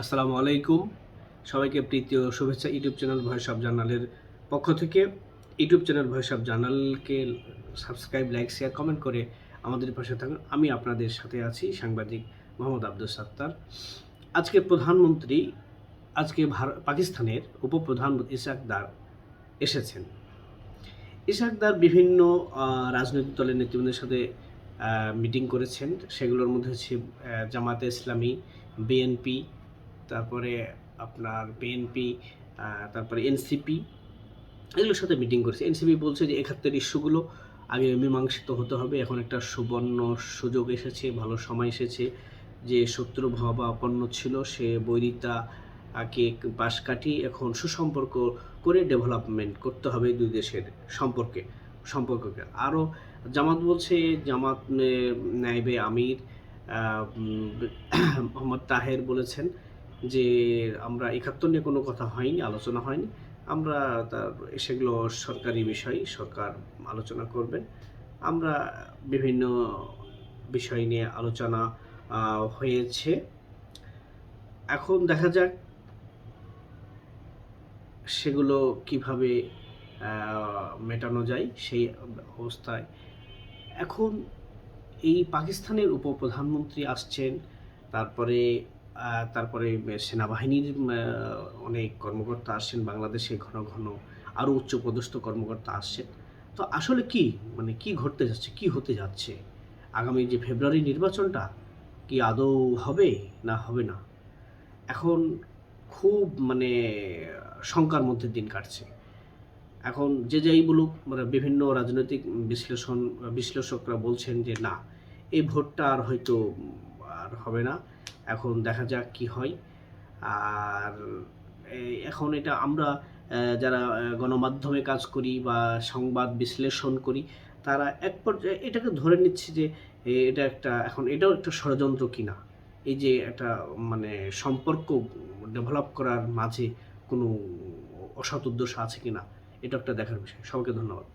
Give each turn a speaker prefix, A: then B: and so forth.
A: আসসালামু আলাইকুম। সবাইকে প্রীতি ও শুভেচ্ছা ইউটিউব চ্যানেল ভয়েস অফ জার্নালের পক্ষ থেকে। ইউটিউব চ্যানেল ভয়েস অফ জার্নালকে সাবস্ক্রাইব, লাইক, শেয়ার, কমেন্ট করে আমাদের পাশে থাকুন। আমি আপনাদের সাথে আছি সাংবাদিক মোহাম্মদ আব্দুল সাত্তার। আজকে প্রধানমন্ত্রী, আজকে পাকিস্তানের উপপ্রধানমন্ত্রী ইসাক দার এসেছেন। ইসাক দার বিভিন্ন রাজনৈতিক দলের নেতৃবৃন্দের সাথে মিটিং করেছেন। সেগুলোর মধ্যে হচ্ছে জামাতে ইসলামী, বিএনপি তারপরে আপনার বিএনপি তারপরে এনসিপি এগুলোর সাথে মিটিং করেছে। এনসিপি বলছে যে একাত্তর ইস্যুগুলো আগে মীমাংসিত হতে হবে। এখন একটা সুবর্ণ সুযোগ এসেছে, ভালো সময় এসেছে। যে শত্রু ভাবাপন্ন ছিল, সে বৈরিতা কে পাশ কাটিয়ে এখন সুসম্পর্ক করে ডেভেলপমেন্ট করতে হবে দুই দেশের সম্পর্কে, সম্পর্ককে। আরও জামাত বলছে, জামাত নাইবে আমির মোহাম্মদ তাহের বলেছেন যে আমরা একাত্তর নিয়ে কোনো কথা হয়নি, আলোচনা হয়নি। আমরা তার, সেগুলো সরকারি বিষয়, সরকার আলোচনা করবেন। আমরা বিভিন্ন বিষয় নিয়ে আলোচনা হয়েছে। এখন দেখা যাক সেগুলো কীভাবে মেটানো যায় সেই অবস্থায়। এখন এই পাকিস্তানের উপপ্রধানমন্ত্রী আসছেন, তারপরে তারপরে সেনাবাহিনীর অনেক কর্মকর্তা আসছেন, বাংলাদেশে ঘন ঘন আরও উচ্চপদস্থ কর্মকর্তা আসছেন। তো আসলে কি মানে কি ঘটতে যাচ্ছে, কি হতে যাচ্ছে? আগামী যে ফেব্রুয়ারি নির্বাচনটা, কি আদৌ হবে না হবে না? এখন খুব মানে শঙ্কার মধ্যে দিন কাটছে। এখন যে যাই বলুক মানে বিভিন্ন রাজনৈতিক বিশ্লেষণ, বিশ্লেষকরা বলছেন যে না, এই ভোটটা আর হয়তো আর হবে না। এখন দেখা যাক কি হয়। আর এখন এটা আমরা যারা গণমাধ্যমে কাজ করি বা সংবাদ বিশ্লেষণ করি, তারা এক পর্যায়ে এটাকে ধরে নিচ্ছে যে এটা একটা, এখন এটাও একটা ষড়যন্ত্র কিনা। এই যে একটা মানে সম্পর্ক ডেভেলপ করার মাঝে কোনো অসৎ উদ্দেশ্য আছে কিনা, এটা একটা দেখার বিষয়। সবাইকে ধন্যবাদ।